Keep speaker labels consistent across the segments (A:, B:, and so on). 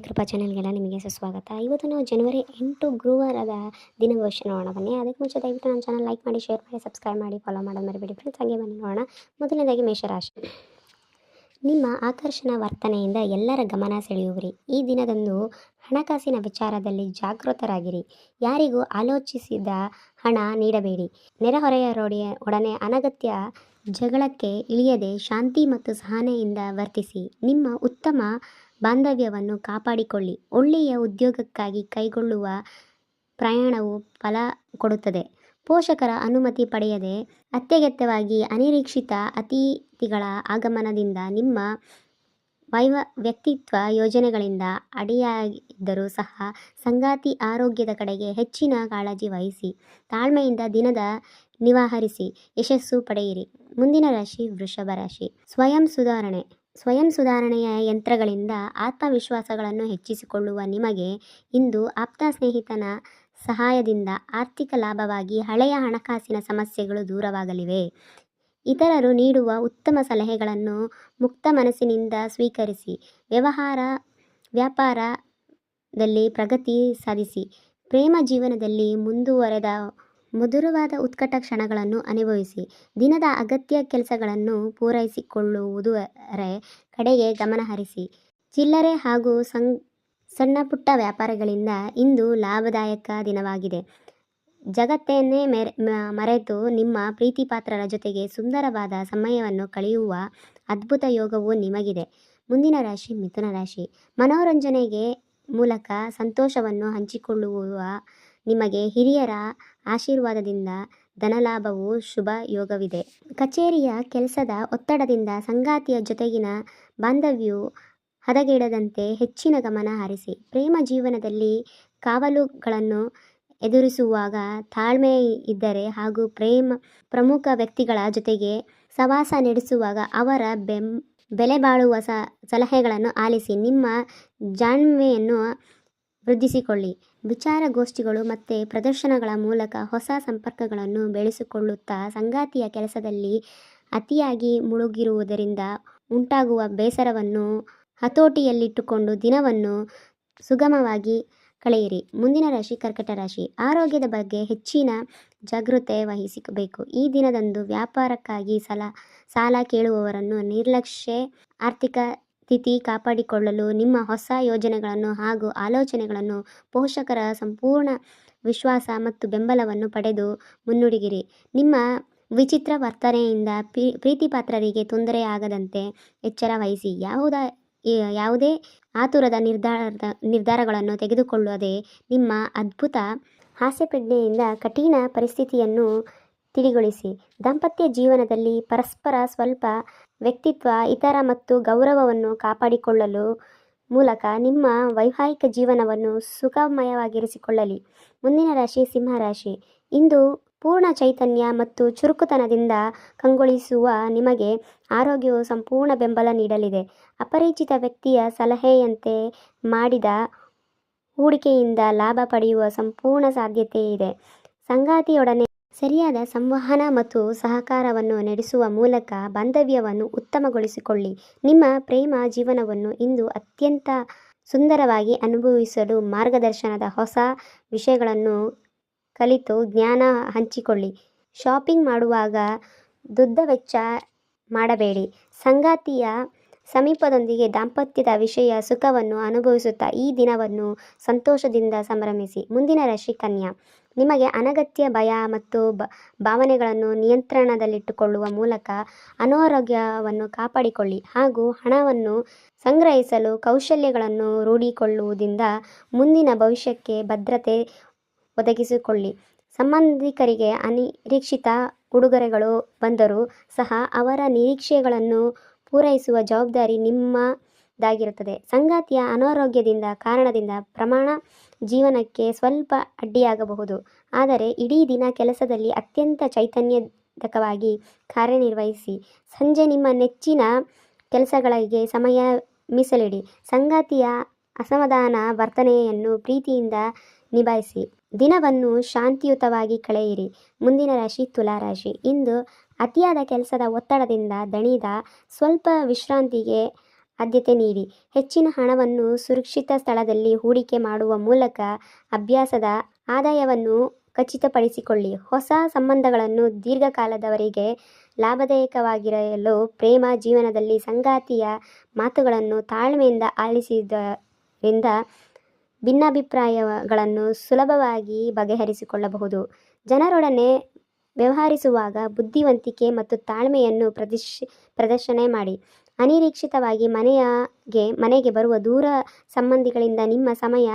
A: ಕೃಪಾ ಚಾನೆಲ್ಗೆಲ್ಲ ನಿಮಗೆ ಸುಸ್ವಾಗತ. ಇವತ್ತು ನಾವು ಜನವರಿ ಎಂಟು ಗುರುವಾರದ ದಿನ ಭವಿಷ್ಯ ನೋಡೋಣ ಬನ್ನಿ. ಅದಕ್ಕೆ ಮುಂಚೆ ದಯವಿಟ್ಟು ನನ್ನ ಚಾನಲ್ ಲೈಕ್ ಮಾಡಿ, ಶೇರ್ ಮಾಡಿ, ಸಬ್ಸ್ಕ್ರೈಬ್ ಮಾಡಿ, ಫಾಲೋ ಮಾಡೋದು ಮರಿಬೇಡಿ. ಫ್ರೆಂಡ್ಸ್ ಹಾಗೆ ಬನ್ನಿ ನೋಡೋಣ. ಮೊದಲನೇದಾಗಿ ಮೇಷರಾಶಿ. ನಿಮ್ಮ ಆಕರ್ಷಣ ವರ್ತನೆಯಿಂದ ಎಲ್ಲರ ಗಮನ ಸೆಳೆಯುವಿರಿ. ಈ ದಿನದಂದು ಹಣಕಾಸಿನ ವಿಚಾರದಲ್ಲಿ ಜಾಗೃತರಾಗಿರಿ. ಯಾರಿಗೂ ಆಲೋಚಿಸಿದ ಹಣ ನೀಡಬೇಡಿ. ನೆರೆಹೊರೆಯವರೊಡೆಯ ಒಡನೆ ಅನಗತ್ಯ ಜಗಳಕ್ಕೆ ಇಳಿಯದೆ ಶಾಂತಿ ಮತ್ತು ಸಹನೆಯಿಂದ ವರ್ತಿಸಿ. ನಿಮ್ಮ ಉತ್ತಮ ಬಾಂಧವ್ಯವನ್ನು ಕಾಪಾಡಿಕೊಳ್ಳಿ. ಒಳ್ಳೆಯ ಉದ್ಯೋಗಕ್ಕಾಗಿ ಕೈಗೊಳ್ಳುವ ಪ್ರಯಾಣವು ಫಲ ಕೊಡುತ್ತದೆ. ಪೋಷಕರ ಅನುಮತಿ ಪಡೆಯದೆ ಅತ್ಯಗತ್ಯವಾಗಿ ಅನಿರೀಕ್ಷಿತ ಅತಿಥಿಗಳ ಆಗಮನದಿಂದ ನಿಮ್ಮ ವೈವ, ವ್ಯಕ್ತಿತ್ವ ಯೋಜನೆಗಳಿಂದ ಅಡಿಯಾಗಿದ್ದರೂ ಸಹ ಸಂಗಾತಿ ಆರೋಗ್ಯದ ಕಡೆಗೆ ಹೆಚ್ಚಿನ ಕಾಳಜಿ ವಹಿಸಿ, ತಾಳ್ಮೆಯಿಂದ ದಿನದ ನಿವಾಹರಿಸಿ, ಯಶಸ್ಸು ಪಡೆಯಿರಿ. ಮುಂದಿನ ರಾಶಿ ವೃಷಭ ರಾಶಿ. ಸ್ವಯಂ ಸುಧಾರಣೆ. ಸ್ವಯಂ ಸುಧಾರಣೆಯ ಯಂತ್ರಗಳಿಂದ ಆತ್ಮವಿಶ್ವಾಸಗಳನ್ನು ಹೆಚ್ಚಿಸಿಕೊಳ್ಳುವ ನಿಮಗೆ ಇಂದು ಆಪ್ತ ಸ್ನೇಹಿತನ ಸಹಾಯದಿಂದ ಆರ್ಥಿಕ ಲಾಭವಾಗಿ ಹಳೆಯ ಹಣಕಾಸಿನ ಸಮಸ್ಯೆಗಳು ದೂರವಾಗಲಿವೆ. ಇತರರು ನೀಡುವ ಉತ್ತಮ ಸಲಹೆಗಳನ್ನು ಮುಕ್ತ ಮನಸ್ಸಿನಿಂದ ಸ್ವೀಕರಿಸಿ, ವ್ಯವಹಾರ, ವ್ಯಾಪಾರದಲ್ಲಿ ಪ್ರಗತಿ ಸಾಧಿಸಿ, ಪ್ರೇಮ ಜೀವನದಲ್ಲಿ ಮುಂದುವರೆದ ಮಧುರವಾದ ಉತ್ಕಟ ಕ್ಷಣಗಳನ್ನು ಅನುಭವಿಸಿ. ದಿನದ ಅಗತ್ಯ ಕೆಲಸಗಳನ್ನು ಪೂರೈಸಿಕೊಳ್ಳುವುದರ ಕಡೆಗೆ ಗಮನಹರಿಸಿ ಚಿಲ್ಲರೆ ಹಾಗೂ ಸಂ, ಸಣ್ಣ ಪುಟ್ಟ ವ್ಯಾಪಾರಗಳಿಂದ ಇಂದು ಲಾಭದಾಯಕ ದಿನವಾಗಿದೆ. ಜಗತ್ತನ್ನೇ ಮೆರೆ ಮರೆತು ನಿಮ್ಮ ಪ್ರೀತಿಪಾತ್ರರ ಜೊತೆಗೆ ಸುಂದರವಾದ ಸಮಯವನ್ನು ಕಳೆಯುವ ಅದ್ಭುತ ಯೋಗವು ನಿಮಗಿದೆ. ಮುಂದಿನ ರಾಶಿ ಮಿಥುನ ರಾಶಿ. ಮನೋರಂಜನೆಗೆ ಮೂಲಕ ಸಂತೋಷವನ್ನು ಹಂಚಿಕೊಳ್ಳುವ ನಿಮಗೆ ಹಿರಿಯರ ಆಶೀರ್ವಾದದಿಂದ ಧನಲಾಭವು ಶುಭ ಯೋಗವಿದೆ. ಕಚೇರಿಯ ಕೆಲಸದ ಒತ್ತಡದಿಂದ ಸಂಗಾತಿಯ ಜೊತೆಗಿನ ಬಾಂಧವ್ಯವು ಹದಗೆಡದಂತೆ ಹೆಚ್ಚಿನ ಗಮನ ಹರಿಸಿ. ಪ್ರೇಮ ಜೀವನದಲ್ಲಿ ಕಾವಲುಗಳನ್ನು ಎದುರಿಸುವಾಗ ತಾಳ್ಮೆ ಇದ್ದರೆ ಹಾಗೂ ಪ್ರೇಮ ಪ್ರಮುಖ ವ್ಯಕ್ತಿಗಳ ಜೊತೆಗೆ ಸವಾಸ ನಡೆಸುವಾಗ ಅವರ ಬೆಂ, ಬೆಲೆ ಬಾಳುವ ಸಲಹೆಗಳನ್ನು ಆಲಿಸಿ. ನಿಮ್ಮ ಜಾಣ್ಮೆಯನ್ನು ವೃದ್ಧಿಸಿಕೊಳ್ಳಿ. ವಿಚಾರಗೋಷ್ಠಿಗಳು ಮತ್ತು ಪ್ರದರ್ಶನಗಳ ಮೂಲಕ ಹೊಸ ಸಂಪರ್ಕಗಳನ್ನು ಬೆಳೆಸಿಕೊಳ್ಳುತ್ತಾ ಸಂಗಾತಿಯ ಕೆಲಸದಲ್ಲಿ ಅತಿಯಾಗಿ ಮುಳುಗಿರುವುದರಿಂದ ಉಂಟಾಗುವ ಬೇಸರವನ್ನು ಹತೋಟಿಯಲ್ಲಿಟ್ಟುಕೊಂಡು ದಿನವನ್ನು ಸುಗಮವಾಗಿ ಕಳೆಯಿರಿ. ಮುಂದಿನ ರಾಶಿ ಕರ್ಕಟ ರಾಶಿ. ಆರೋಗ್ಯದ ಬಗ್ಗೆ ಹೆಚ್ಚಿನ ಜಾಗೃತೆ ವಹಿಸಬೇಕು. ಈ ದಿನದಂದು ವ್ಯಾಪಾರಕ್ಕಾಗಿ ಸಲ, ಸಾಲ ಕೇಳುವವರನ್ನು ನಿರ್ಲಕ್ಷ್ಯ, ಆರ್ಥಿಕ ಸ್ಥಿತಿ ಕಾಪಾಡಿಕೊಳ್ಳಲು ನಿಮ್ಮ ಹೊಸ ಯೋಜನೆಗಳನ್ನು ಹಾಗೂ ಆಲೋಚನೆಗಳನ್ನು ಪೋಷಕರ ಸಂಪೂರ್ಣ ವಿಶ್ವಾಸ ಮತ್ತು ಬೆಂಬಲವನ್ನು ಪಡೆದು ಮುನ್ನುಡಿಗಿರಿ. ನಿಮ್ಮ ವಿಚಿತ್ರ ವರ್ತನೆಯಿಂದ ಪ್ರೀ ಪ್ರೀತಿ ಪಾತ್ರರಿಗೆ ತೊಂದರೆಯಾಗದಂತೆ ಎಚ್ಚರ ವಹಿಸಿ. ಯಾವುದ ಯಾವುದೇ ಆತುರದ ನಿರ್ಧಾರದ, ನಿರ್ಧಾರಗಳನ್ನು ತೆಗೆದುಕೊಳ್ಳದೆ ನಿಮ್ಮ ಅದ್ಭುತ ಹಾಸ್ಯಪ್ರಜ್ಞೆಯಿಂದ ಕಠಿಣ ಪರಿಸ್ಥಿತಿಯನ್ನು ತಿಳಿಗೊಳಿಸಿ. ದಾಂಪತ್ಯ ಜೀವನದಲ್ಲಿ ಪರಸ್ಪರ ಸ್ವಲ್ಪ ವ್ಯಕ್ತಿತ್ವ, ಇತರ ಮತ್ತು ಗೌರವವನ್ನು ಕಾಪಾಡಿಕೊಳ್ಳಲು ಮೂಲಕ ನಿಮ್ಮ ವೈವಾಹಿಕ ಜೀವನವನ್ನು ಸುಖಮಯವಾಗಿರಿಸಿಕೊಳ್ಳಲಿ. ಮುಂದಿನ ರಾಶಿ ಸಿಂಹರಾಶಿ ಇಂದು ಪೂರ್ಣ ಚೈತನ್ಯ ಮತ್ತು ಚುರುಕುತನದಿಂದ ಕಂಗೊಳಿಸುವ ನಿಮಗೆ ಆರೋಗ್ಯವು ಸಂಪೂರ್ಣ ಬೆಂಬಲ ನೀಡಲಿದೆ. ಅಪರಿಚಿತ ವ್ಯಕ್ತಿಯ ಸಲಹೆಯಂತೆ ಮಾಡಿದ ಹೂಡಿಕೆಯಿಂದ ಲಾಭ ಪಡೆಯುವ ಸಂಪೂರ್ಣ ಸಾಧ್ಯತೆ ಇದೆ ಸಂಗಾತಿಯೊಡನೆ ಸರಿಯಾದ ಸಂವಹನ ಮತ್ತು ಸಹಕಾರವನ್ನು ನಡೆಸುವ ಮೂಲಕ ಬಾಂಧವ್ಯವನ್ನು ಉತ್ತಮಗೊಳಿಸಿಕೊಳ್ಳಿ. ನಿಮ್ಮ ಪ್ರೇಮ ಜೀವನವನ್ನು ಇಂದು ಅತ್ಯಂತ ಸುಂದರವಾಗಿ ಅನುಭವಿಸಲು ಮಾರ್ಗದರ್ಶನದ ಹೊಸ ವಿಷಯಗಳನ್ನು ಕಲಿತು ಜ್ಞಾನ ಹಂಚಿಕೊಳ್ಳಿ. ಶಾಪಿಂಗ್ ಮಾಡುವಾಗ ದುಡ್ಡ ವೆಚ್ಚ ಮಾಡಬೇಡಿ. ಸಂಗಾತಿಯ ಸಮೀಪದೊಂದಿಗೆ ದಾಂಪತ್ಯದ ವಿಷಯ ಸುಖವನ್ನು ಅನುಭವಿಸುತ್ತಾ ಈ ದಿನವನ್ನು ಸಂತೋಷದಿಂದ ಸಂಭ್ರಮಿಸಿ. ಮುಂದಿನ ರಾಶಿ ಕನ್ಯಾ. ನಿಮಗೆ ಅನಗತ್ಯ ಭಯ ಮತ್ತು ಭಾವನೆಗಳನ್ನು ನಿಯಂತ್ರಣದಲ್ಲಿಟ್ಟುಕೊಳ್ಳುವ ಮೂಲಕ ಅನಾರೋಗ್ಯವನ್ನು ಕಾಪಾಡಿಕೊಳ್ಳಿ ಹಾಗೂ ಹಣವನ್ನು ಸಂಗ್ರಹಿಸಲು ಕೌಶಲ್ಯಗಳನ್ನು ರೂಢಿಕೊಳ್ಳುವುದರಿಂದ ಮುಂದಿನ ಭವಿಷ್ಯಕ್ಕೆ ಭದ್ರತೆ ಒದಗಿಸಿಕೊಳ್ಳಿ. ಸಂಬಂಧಿಕರಿಗೆ ಅನಿರೀಕ್ಷಿತ ಉಡುಗೊರೆಗಳು ಬಂದರೂ ಸಹ ಅವರ ನಿರೀಕ್ಷೆಗಳನ್ನು ಪೂರೈಸುವ ಜವಾಬ್ದಾರಿ ನಿಮ್ಮದಾಗಿರುತ್ತದೆ ಸಂಗಾತಿಯ ಅನಾರೋಗ್ಯದಿಂದ ಕಾರಣದಿಂದ ಪ್ರಮಾಣ ಜೀವನಕ್ಕೆ ಸ್ವಲ್ಪ ಅಡ್ಡಿಯಾಗಬಹುದು. ಆದರೆ ಇಡೀ ದಿನ ಕೆಲಸದಲ್ಲಿ ಅತ್ಯಂತ ಚೈತನ್ಯದಕವಾಗಿ ಕಾರ್ಯನಿರ್ವಹಿಸಿ, ಸಂಜೆ ನಿಮ್ಮ ನೆಚ್ಚಿನ ಕೆಲಸಗಳಿಗೆ ಸಮಯ ಮೀಸಲಿಡಿ. ಸಂಗಾತಿಯ ಅಸಮಾಧಾನ ವರ್ತನೆಯನ್ನು ಪ್ರೀತಿಯಿಂದ ನಿಭಾಯಿಸಿ. ದಿನವನ್ನು ಶಾಂತಿಯುತವಾಗಿ ಕಳೆಯಿರಿ. ಮುಂದಿನ ರಾಶಿ ತುಲಾರಾಶಿ ಇಂದು ಅತಿಯಾದ ಕೆಲಸದ ಒತ್ತಡದಿಂದ ದಣಿದ, ಸ್ವಲ್ಪ ವಿಶ್ರಾಂತಿಗೆ ಆದ್ಯತೆ ನೀಡಿ. ಹೆಚ್ಚಿನ ಹಣವನ್ನು ಸುರಕ್ಷಿತ ಸ್ಥಳದಲ್ಲಿ ಹೂಡಿಕೆ ಮಾಡುವ ಮೂಲಕ ಅಭ್ಯಾಸದ ಆದಾಯವನ್ನು ಖಚಿತಪಡಿಸಿಕೊಳ್ಳಿ. ಹೊಸ ಸಂಬಂಧಗಳನ್ನು ದೀರ್ಘಕಾಲದವರೆಗೆ ಲಾಭದಾಯಕವಾಗಿರಲು ಪ್ರೇಮ ಜೀವನದಲ್ಲಿ ಸಂಗಾತಿಯ ಮಾತುಗಳನ್ನು ತಾಳ್ಮೆಯಿಂದ ಆಲಿಸುವುದರಿಂದ ಭಿನ್ನಾಭಿಪ್ರಾಯಗಳನ್ನು ಸುಲಭವಾಗಿ ಬಗೆಹರಿಸಿಕೊಳ್ಳಬಹುದು. ಜನರೊಡನೆ ವ್ಯವಹರಿಸುವಾಗ ಬುದ್ಧಿವಂತಿಕೆ ಮತ್ತು ತಾಳ್ಮೆಯನ್ನು ಪ್ರದರ್ಶ, ಪ್ರದರ್ಶನ ಮಾಡಿ. ಅನಿರೀಕ್ಷಿತವಾಗಿ ಮನೆಯಗೆ, ಮನೆಗೆ ಬರುವ ದೂರ ಸಂಬಂಧಿಗಳಿಂದ ನಿಮ್ಮ ಸಮಯ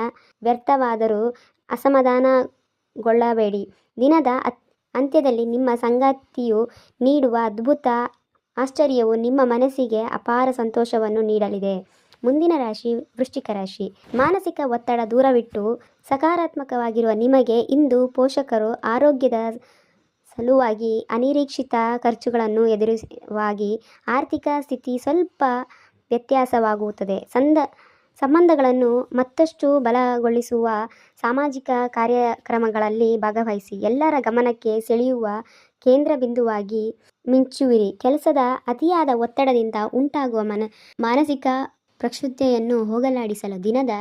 A: ವ್ಯರ್ಥವಾದರೂ ಅಸಮಾಧಾನಗೊಳ್ಳಬೇಡಿ. ದಿನದ ಅಂತ್ಯದಲ್ಲಿ ನಿಮ್ಮ ಸಂಗಾತಿಯು ನೀಡುವ ಅದ್ಭುತ ಆಶ್ಚರ್ಯವು ನಿಮ್ಮ ಮನಸ್ಸಿಗೆ ಅಪಾರ ಸಂತೋಷವನ್ನು ನೀಡಲಿದೆ. ಮುಂದಿನ ರಾಶಿ ವೃಶ್ಚಿಕ ರಾಶಿ. ಮಾನಸಿಕ ಒತ್ತಡ ದೂರವಿಟ್ಟು ಸಕಾರಾತ್ಮಕವಾಗಿರುವ ನಿಮಗೆ ಇಂದು ಪೋಷಕರು ಆರೋಗ್ಯದ ಸಲುವಾಗಿ ಅನಿರೀಕ್ಷಿತ ಖರ್ಚುಗಳನ್ನು ಎದುರಿಸುವಾಗಿ ಆರ್ಥಿಕ ಸ್ಥಿತಿ ಸ್ವಲ್ಪ ವ್ಯತ್ಯಾಸವಾಗುತ್ತದೆ. ಸಂದ, ಸಂಬಂಧಗಳನ್ನು ಮತ್ತಷ್ಟು ಬಲಗೊಳಿಸುವ ಸಾಮಾಜಿಕ ಕಾರ್ಯಕ್ರಮಗಳಲ್ಲಿ ಭಾಗವಹಿಸಿ ಎಲ್ಲರ ಗಮನಕ್ಕೆ ಸೆಳೆಯುವ ಕೇಂದ್ರ ಬಿಂದುವಾಗಿ ಮಿಂಚುವಿರಿ. ಕೆಲಸದ ಅತಿಯಾದ ಒತ್ತಡದಿಂದ ಉಂಟಾಗುವ ಮನ, ಮಾನಸಿಕ ಪ್ರಕ್ಷುಬ್ಧತೆಯನ್ನು ಹೋಗಲಾಡಿಸಲು ದಿನದ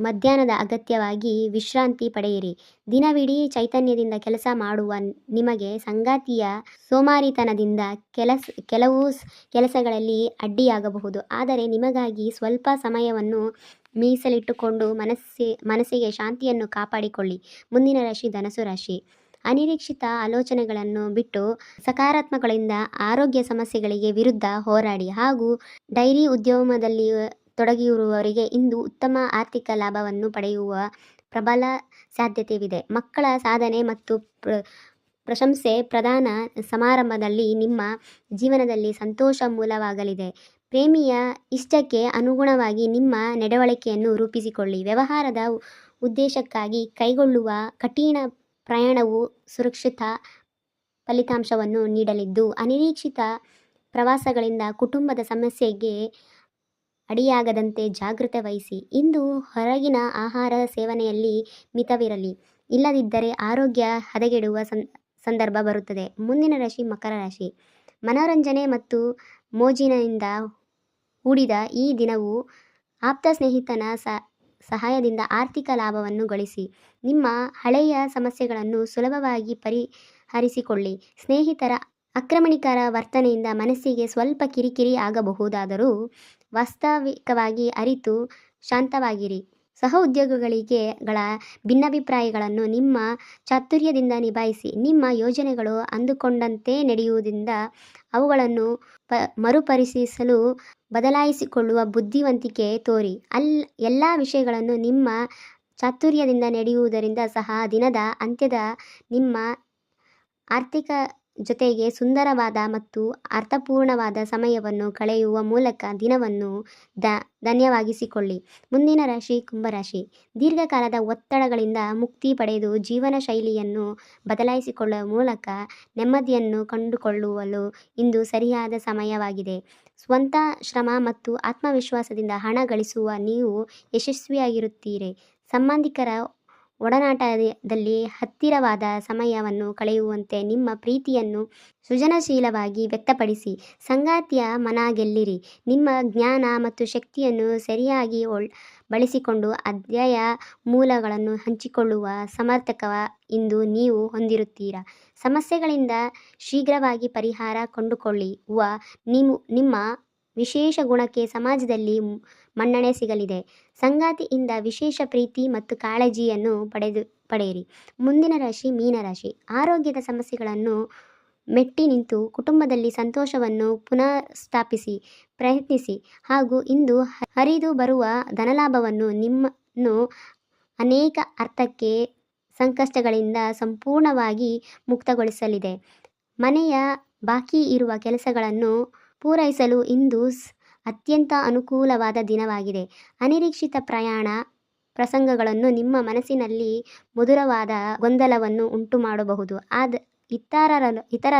A: ಮಧ್ಯಾಹ್ನದ ಅಗತ್ಯವಾಗಿ ವಿಶ್ರಾಂತಿ ಪಡೆಯಿರಿ. ದಿನವಿಡೀ ಚೈತನ್ಯದಿಂದ ಕೆಲಸ ಮಾಡುವ ನಿಮಗೆ ಸಂಗಾತಿಯ ಸೋಮಾರಿತನದಿಂದ ಕೆಲಸ, ಕೆಲವು ಕೆಲಸಗಳಲ್ಲಿ ಅಡ್ಡಿಯಾಗಬಹುದು. ಆದರೆ ನಿಮಗಾಗಿ ಸ್ವಲ್ಪ ಸಮಯವನ್ನು ಮೀಸಲಿಟ್ಟುಕೊಂಡು ಮನಸ್ಸಿ, ಮನಸ್ಸಿಗೆ ಶಾಂತಿಯನ್ನು ಕಾಪಾಡಿಕೊಳ್ಳಿ. ಮುಂದಿನ ರಾಶಿ ಧನಸು ರಾಶಿ. ಅನಿರೀಕ್ಷಿತ ಆಲೋಚನೆಗಳನ್ನು ಬಿಟ್ಟು ಸಕಾರಾತ್ಮಕಗಳಿಂದ ಆರೋಗ್ಯ ಸಮಸ್ಯೆಗಳಿಗೆ ವಿರುದ್ಧ ಹೋರಾಡಿ ಹಾಗೂ ಡೈರಿ ಉದ್ಯಮದಲ್ಲಿ ತೊಡಗಿರುವವರಿಗೆ ಇಂದು ಉತ್ತಮ ಆರ್ಥಿಕ ಲಾಭವನ್ನು ಪಡೆಯುವ ಪ್ರಬಲ ಸಾಧ್ಯತೆವಿದೆ. ಮಕ್ಕಳ ಸಾಧನೆ ಮತ್ತು ಪ್ರ, ಪ್ರಶಂಸೆ ಪ್ರಧಾನ ಸಮಾರಂಭದಲ್ಲಿ ನಿಮ್ಮ ಜೀವನದಲ್ಲಿ ಸಂತೋಷ ಮೂಲವಾಗಲಿದೆ. ಪ್ರೇಮಿಯ ಇಷ್ಟಕ್ಕೆ ಅನುಗುಣವಾಗಿ ನಿಮ್ಮ ನಡವಳಿಕೆಯನ್ನು ರೂಪಿಸಿಕೊಳ್ಳಿ. ವ್ಯವಹಾರದ ಉದ್ದೇಶಕ್ಕಾಗಿ ಕೈಗೊಳ್ಳುವ ಕಠಿಣ ಪ್ರಯಾಣವು ಸುರಕ್ಷಿತ ಫಲಿತಾಂಶವನ್ನು ನೀಡಲಿದ್ದು, ಅನಿರೀಕ್ಷಿತ ಪ್ರವಾಸಗಳಿಂದ ಕುಟುಂಬದ ಸಮಸ್ಯೆಗೆ ಅಡಿಯಾಗದಂತೆ ಜಾಗೃತೆ ವಹಿಸಿ. ಇಂದು ಹೊರಗಿನ ಆಹಾರ ಸೇವನೆಯಲ್ಲಿ ಮಿತವಿರಲಿ. ಇಲ್ಲದಿದ್ದರೆ ಆರೋಗ್ಯ ಹದಗೆಡುವ ಸಂದರ್ಭ ಬರುತ್ತದೆ. ಮುಂದಿನ ರಾಶಿ ಮಕರ ರಾಶಿ. ಮನೋರಂಜನೆ ಮತ್ತು ಮೋಜಿನಿಂದ ಹೂಡಿದ ಈ ದಿನವು ಆಪ್ತ ಸ್ನೇಹಿತನ ಸ, ಸಹಾಯದಿಂದ ಆರ್ಥಿಕ ಲಾಭವನ್ನು ಗಳಿಸಿ. ನಿಮ್ಮ ಹಳೆಯ ಸಮಸ್ಯೆಗಳನ್ನು ಸುಲಭವಾಗಿ ಪರಿಹರಿಸಿಕೊಳ್ಳಿ. ಸ್ನೇಹಿತರ ಆಕ್ರಮಣಿಕರ ವರ್ತನೆಯಿಂದ ಮನಸ್ಸಿಗೆ ಸ್ವಲ್ಪ ಕಿರಿಕಿರಿ ಆಗಬಹುದಾದರೂ ವಾಸ್ತವಿಕವಾಗಿ ಅರಿತು ಶಾಂತವಾಗಿರಿ. ಸಹ ಉದ್ಯೋಗಿಗಳಿಗೆ ಗಳ ಭಿನ್ನಾಭಿಪ್ರಾಯಗಳನ್ನು ನಿಮ್ಮ ಚಾತುರ್ಯದಿಂದ ನಿಭಾಯಿಸಿ, ನಿಮ್ಮ ಯೋಜನೆಗಳು ಅಂದುಕೊಂಡಂತೆ ನಡೆಯುವುದರಿಂದ ಅವುಗಳನ್ನು ಪ, ಮರುಪರಿಶೀಲಿಸಲು ಬದಲಾಯಿಸಿಕೊಳ್ಳುವ ಬುದ್ಧಿವಂತಿಕೆ ತೋರಿ. ಅಲ್, ಎಲ್ಲ ವಿಷಯಗಳನ್ನು ನಿಮ್ಮ ಚಾತುರ್ಯದಿಂದ ನಡೆಯುವುದರಿಂದ ಸಹ ದಿನದ ಅಂತ್ಯದ ನಿಮ್ಮ ಆರ್ಥಿಕ ಜೊತೆಗೆ ಸುಂದರವಾದ ಮತ್ತು ಅರ್ಥಪೂರ್ಣವಾದ ಸಮಯವನ್ನು ಕಳೆಯುವ ಮೂಲಕ ದಿನವನ್ನು ದ, ಧನ್ಯವಾಗಿಸಿಕೊಳ್ಳಿ. ಮುಂದಿನ ರಾಶಿ ಕುಂಭರಾಶಿ. ದೀರ್ಘಕಾಲದ ಒತ್ತಡಗಳಿಂದ ಮುಕ್ತಿ ಪಡೆದು ಜೀವನ ಶೈಲಿಯನ್ನು ಬದಲಾಯಿಸಿಕೊಳ್ಳುವ ಮೂಲಕ ನೆಮ್ಮದಿಯನ್ನು ಕಂಡುಕೊಳ್ಳುವಲು ಇಂದು ಸರಿಯಾದ ಸಮಯವಾಗಿದೆ. ಸ್ವಂತ ಶ್ರಮ ಮತ್ತು ಆತ್ಮವಿಶ್ವಾಸದಿಂದ ಹಣ ಗಳಿಸುವ ನೀವು ಯಶಸ್ವಿಯಾಗಿರುತ್ತೀರಿ. ಸಂಬಂಧಿಕರ ಒಡನಾಟದಲ್ಲಿ ಹತ್ತಿರವಾದ ಸಮಯವನ್ನು ಕಳೆಯುವಂತೆ ನಿಮ್ಮ ಪ್ರೀತಿಯನ್ನು ಸೃಜನಶೀಲವಾಗಿ ವ್ಯಕ್ತಪಡಿಸಿ, ಸಂಗಾತಿಯ ಮನ ಗೆಲ್ಲಿರಿ ನಿಮ್ಮ ಜ್ಞಾನ ಮತ್ತು ಶಕ್ತಿಯನ್ನು ಸರಿಯಾಗಿ ಬಳಸಿಕೊಂಡು ಅಧ್ಯಯ ಮೂಲಗಳನ್ನು ಹಂಚಿಕೊಳ್ಳುವ ಸಮರ್ಥಕ ಇಂದು ನೀವು ಹೊಂದಿರುತ್ತೀರಾ? ಸಮಸ್ಯೆಗಳಿಂದ ಶೀಘ್ರವಾಗಿ ಪರಿಹಾರ ಕಂಡುಕೊಳ್ಳುವ ವ ನಿಮ್ಮ ವಿಶೇಷ ಗುಣಕ್ಕೆ ಸಮಾಜದಲ್ಲಿ ಮನ್ನಣೆ ಸಿಗಲಿದೆ. ಸಂಗಾತಿಯಿಂದ ವಿಶೇಷ ಪ್ರೀತಿ ಮತ್ತು ಕಾಳಜಿಯನ್ನು ಪಡೆದು, ಪಡೆಯಿರಿ. ಮುಂದಿನ ರಾಶಿ ಮೀನರಾಶಿ ಆರೋಗ್ಯದ ಸಮಸ್ಯೆಗಳನ್ನು ಮೆಟ್ಟಿ ನಿಂತು ಕುಟುಂಬದಲ್ಲಿ ಸಂತೋಷವನ್ನು ಪುನಃಸ್ಥಾಪಿಸಿ, ಪ್ರಯತ್ನಿಸಿ ಹಾಗೂ ಇಂದು ಹರಿದು ಬರುವ ಧನಲಾಭವನ್ನು ನಿಮ್ಮನ್ನು ಅನೇಕ ಅರ್ಥಕ್ಕೆ ಸಂಕಷ್ಟಗಳಿಂದ ಸಂಪೂರ್ಣವಾಗಿ ಮುಕ್ತಗೊಳಿಸಲಿದೆ. ಮನೆಯ ಬಾಕಿ ಇರುವ ಕೆಲಸಗಳನ್ನು ಪೂರೈಸಲು ಇಂದು ಅತ್ಯಂತ ಅನುಕೂಲವಾದ ದಿನವಾಗಿದೆ. ಅನಿರೀಕ್ಷಿತ ಪ್ರಯಾಣ ಪ್ರಸಂಗಗಳನ್ನು ನಿಮ್ಮ ಮನಸ್ಸಿನಲ್ಲಿ ಮಧುರವಾದ ಗೊಂದಲವನ್ನು ಉಂಟು ಮಾಡಬಹುದು ಆದ ಇತರರ ಇತರ